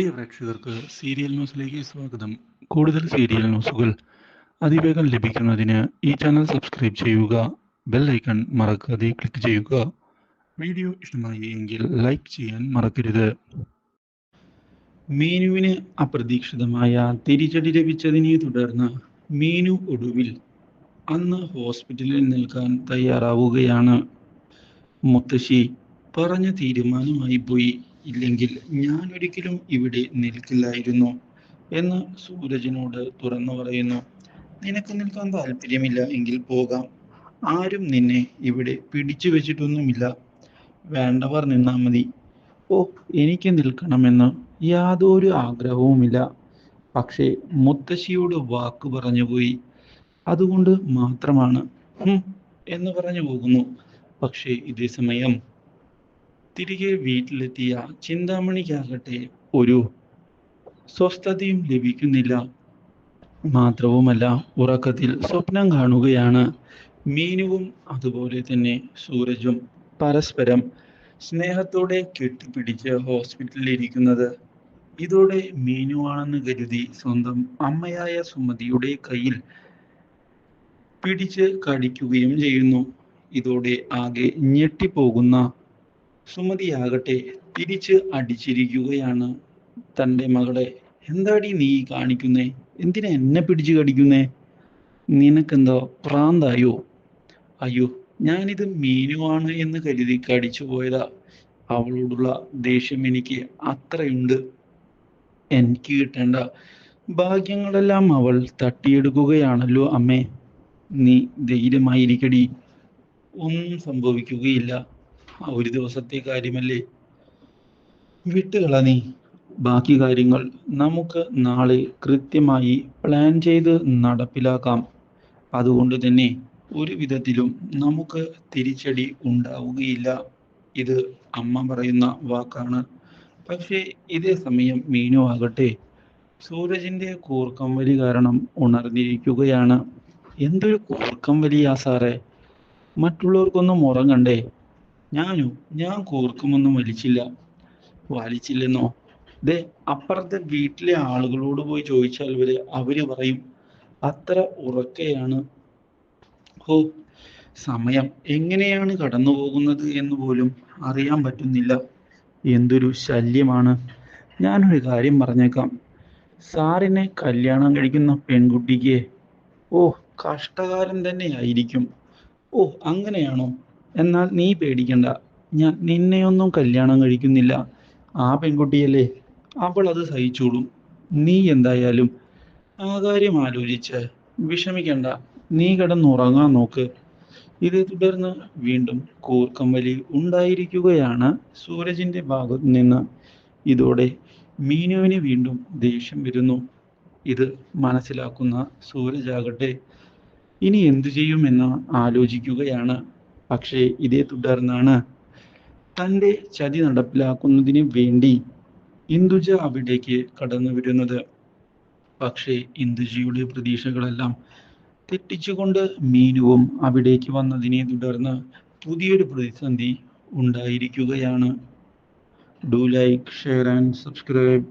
പ്രിയ പ്രേക്ഷകർക്ക് സീരിയൽ ന്യൂസിലേക്ക് സ്വാഗതം. കൂടുതൽ സീരിയൽ ന്യൂസുകൾ അതിവേഗം ലഭിക്കുന്നതിന് ഈ ചാനൽ സബ്സ്ക്രൈബ് ചെയ്യുക ബെൽ ഐക്കൺ മറക്കാതെ ക്ലിക്ക് ചെയ്യുക. വീഡിയോ ഇഷ്ടമായി എങ്കിൽ ലൈക്ക് ചെയ്യാൻ മറക്കരുത്. മീനുവിന് അപ്രതീക്ഷിതമായ തിരിച്ചടി ലഭിച്ചതിനെ തുടർന്ന് മീനു ഒടുവിൽ അന്ന് ഹോസ്പിറ്റലിൽ നിൽക്കാൻ തയ്യാറാവുകയാണ്. മുത്തശ്ശി പറഞ്ഞ തീരുമാനമായി പോയി. ഇല്ലെങ്കിൽ ഞാൻ ഒരിക്കലും ഇവിടെ നിൽക്കില്ലായിരുന്നു എന്ന് സൂരജിനോട് തുറന്നു പറയുന്നു. നിനക്ക് നിൽക്കാൻ താല്പര്യമില്ല എങ്കിൽ പോകാം. ആരും നിന്നെ ഇവിടെ പിടിച്ചു വെച്ചിട്ടൊന്നുമില്ല. വേണ്ടവർ നിന്നാ മതി. ഓ എനിക്ക് നിൽക്കണമെന്ന് യാതൊരു ആഗ്രഹവുമില്ല. പക്ഷേ മുത്തശ്ശിയോട് വാക്ക് പറഞ്ഞു പോയി. അതുകൊണ്ട് മാത്രമാണ് എന്ന് പറഞ്ഞു പോകുന്നു. പക്ഷേ ഇതേ സമയം തിരികെ വീട്ടിലെത്തിയ ചിന്താമണിക്കാകട്ടെ ഒരു സ്വസ്ഥതയും ലഭിക്കുന്നില്ല. മാത്രവുമല്ല ഉറക്കത്തിൽ സ്വപ്നം കാണുകയാണ്. മീനുവും അതുപോലെ തന്നെ സൂരജും പരസ്പരം സ്നേഹത്തോടെ കെട്ടിപ്പിടിച്ച് ഹോസ്പിറ്റലിൽ ഇരിക്കുന്നത് ഇതോടെ മീനുവാണെന്ന് കരുതി സ്വന്തം അമ്മയായ സുമതിയുടെ കയ്യിൽ പിടിച്ച് കടിക്കുകയും ചെയ്യുന്നു. ഇതോടെ ആകെ ഞെട്ടിപ്പോകുന്ന സുമതിയാകട്ടെ തിരിച്ച് അടിച്ചിരിക്കുകയാണ് തന്റെ മകളെ. എന്താടി നീ കാണിക്കുന്നേ? എന്തിനാ എന്നെ പിടിച്ചു കടിക്കുന്നേ? നിനക്കെന്തോ പ്രാന്തായോ? അയ്യോ ഞാനിത് മീനുവാണ് എന്ന് കരുതി കടിച്ചു പോയതാ. അവളോടുള്ള ദേഷ്യം എനിക്ക് അത്രയുണ്ട്. എനിക്ക് കിട്ടേണ്ട. ഭാഗ്യങ്ങളെല്ലാം അവൾ തട്ടിയെടുക്കുകയാണല്ലോ അമ്മേ. നീ ധൈര്യമായിരിക്കടി. ഒന്നും സംഭവിക്കുകയില്ല. ഒരു ദിവസത്തെ കാര്യമല്ലേ? വിട്ടുകള നീ ബാക്കി കാര്യങ്ങൾ നമുക്ക് നാളെ കൃത്യമായി പ്ലാൻ ചെയ്ത് നടപ്പിലാക്കാം. അതുകൊണ്ട് തന്നെ ഒരു വിധത്തിലും നമുക്ക് തിരിച്ചടി ഉണ്ടാവുകയില്ല. ഇത് അമ്മ പറയുന്ന വാക്കാണ്. പക്ഷേ ഇതേ സമയം മീനു ആകട്ടെ സൂരജിന്റെ കൂർക്കം വലി കാരണം ഉണർന്നിരിക്കുകയാണ്. എന്തൊരു കൂർക്കം വലിയാ സാറേ? മറ്റുള്ളവർക്കൊന്നും ഉറങ്ങണ്ടേ? ഞാനോ ഞാൻ കൂർക്കുമൊന്നും വലിച്ചില്ല. വലിച്ചില്ലെന്നോ? ദേ അപ്പുറത്തെ വീട്ടിലെ ആളുകളോട് പോയി ചോദിച്ചാൽ വരെ അവർ പറയും അത്ര ഉറക്കെയാണ്. ഹോ സമയം. എങ്ങനെയാണ് കടന്നു പോകുന്നത് എന്ന് പോലും അറിയാൻ പറ്റുന്നില്ല. എന്തൊരു ശല്യമാണ്. ഞാനൊരു കാര്യം പറഞ്ഞേക്കാം. സാറിനെ കല്യാണം കഴിക്കുന്ന പെൺകുട്ടിക്ക് ഓ കഷ്ടകാലം തന്നെയായിരിക്കും ഓ അങ്ങനെയാണോ? എന്നാൽ നീ പേടിക്കണ്ട. ഞാൻ നിന്നെയൊന്നും കല്യാണം കഴിക്കുന്നില്ല. ആ പെൺകുട്ടിയല്ലേ? അവൾ അത് സഹിച്ചോളും. നീ എന്തായാലും ആ കാര്യം ആലോചിച്ച് വിഷമിക്കണ്ട. നീ കിടന്നുറങ്ങാൻ നോക്ക്. ഇതേ തുടർന്ന് വീണ്ടും കൂർക്കം വലി ഉണ്ടായിരിക്കുകയാണ് സൂരജിന്റെ ഭാഗത്തു നിന്ന് ഇതോടെ മീനുവിന് വീണ്ടും ദേഷ്യം വരുന്നു. ഇത് മനസ്സിലാക്കുന്ന സൂരജാകട്ടെ ഇനി എന്തു ചെയ്യുമെന്ന് ആലോചിക്കുകയാണ്. പക്ഷേ ഇതേ തുടർന്നാണ് തന്റെ ചതി നടപ്പിലാക്കുന്നതിന് വേണ്ടി ഇന്ദുജ അവിടേക്ക് കടന്നു വരുന്നത്. പക്ഷേ ഇന്ദുജിയുടെ പ്രതീക്ഷകളെല്ലാം തെറ്റിച്ചുകൊണ്ട് മീനുവും അവിടേക്ക് വന്നതിനെ തുടർന്ന് പുതിയൊരു പ്രതിസന്ധി ഉണ്ടായിരിക്കുകയാണ്. Do like share and subscribe